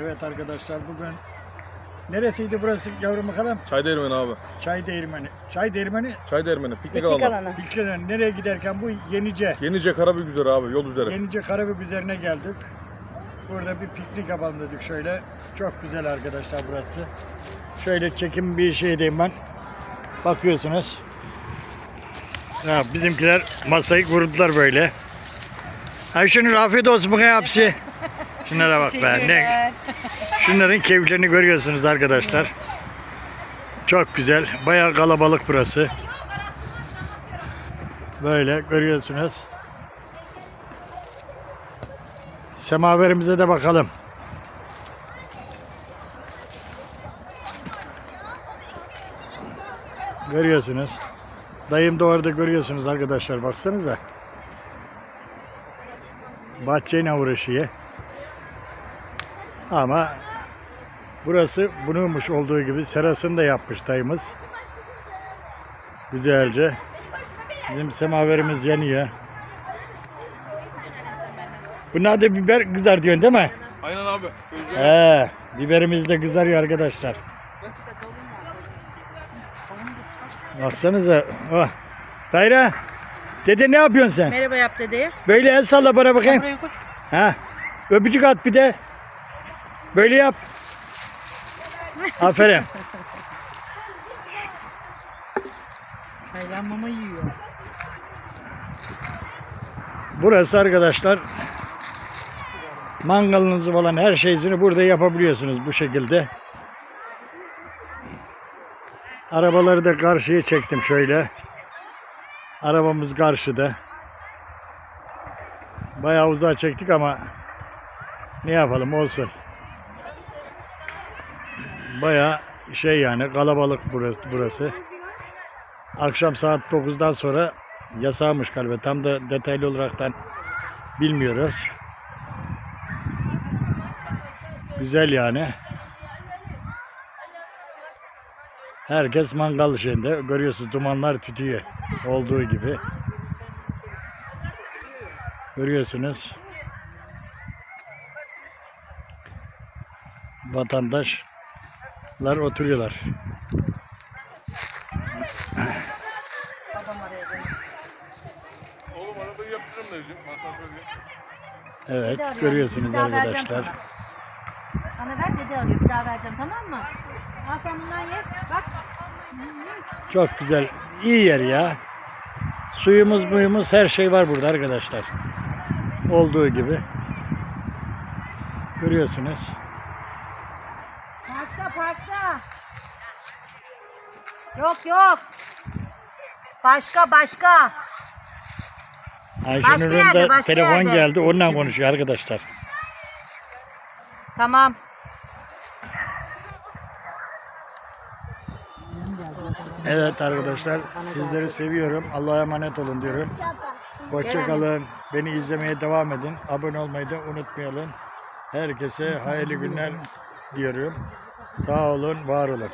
Evet arkadaşlar bugün neresiydi burası yavrum bakalım? Çay değirmeni abi. Çay değirmeni. Çay değirmeni. Çay değirmeni. Piknik, Piknik alanı. alanı. Fikri'nin nereye giderken bu Yenice. Yenice Karabük üzere abi yol üzere. Yenice Karabük üzerine geldik. Burada bir piknik yapalım dedik şöyle. Çok güzel arkadaşlar burası. Şöyle çekim bir şeydeyim ben. Bakıyorsunuz. Ha, bizimkiler masayı kurdular böyle. Ayşenur afiyet olsun bana hepsi. Şunlara bak be. Ne. Şunların keyiflerini görüyorsunuz arkadaşlar. Çok güzel. Bayağı kalabalık burası. Böyle görüyorsunuz. Semaverimize de bakalım. Görüyorsunuz. Dayım da orada görüyorsunuz arkadaşlar. Baksanıza. Bahçeyle uğraşıyor. Ama burası bununmuş olduğu gibi serasını da yapmış dayımız. Güzelce. Bizim semaverimiz yanıyor. Bunlar da biber kızar diyorsun değil mi? Aynen abi. He, biberimiz de kızarıyor arkadaşlar. Baksanıza. Oh. Dayra, dede ne yapıyorsun sen? Merhaba yap dedeye. Böyle el salla bana bakayım. Ha. Öpücük at bir de. Böyle yap. Aferin. Hayvan mama yiyor. Burası arkadaşlar mangalınızı falan her şeyini burada yapabiliyorsunuz bu şekilde. Arabaları da karşıya çektim şöyle. Arabamız karşıda. Bayağı uzağa çektik ama ne yapalım olsun. Bayağı şey yani kalabalık burası. burası. Akşam saat 9'dan sonra yasağmış galiba. Tam da detaylı olaraktan bilmiyoruz. Güzel yani. Herkes mangal şeyinde. Görüyorsunuz dumanlar tütüyor. Olduğu gibi. Görüyorsunuz. Vatandaşlar oturuyorlar. Oğlum arabayı yapacağım da Evet görüyorsunuz Bir daha vereceğim arkadaşlar. sana. Ver dede arıyor. Bir daha vereceğim tamam mı? Al sen bundan ye. Bak. Çok güzel. İyi yer ya. Suyumuz muyumuz her şey var burada arkadaşlar. Olduğu gibi. Görüyorsunuz. Parkta. Yok yok. Başka başka. Ayşenur'un yerde, da başka telefon yerde. geldi. Onunla konuşuyor arkadaşlar. Tamam. Evet arkadaşlar sizleri seviyorum. Allah'a emanet olun diyorum. Hoşça kalın. Beni izlemeye devam edin. Abone olmayı da unutmayalım. Herkese hayırlı günler diyorum. Sağ olun, var olun.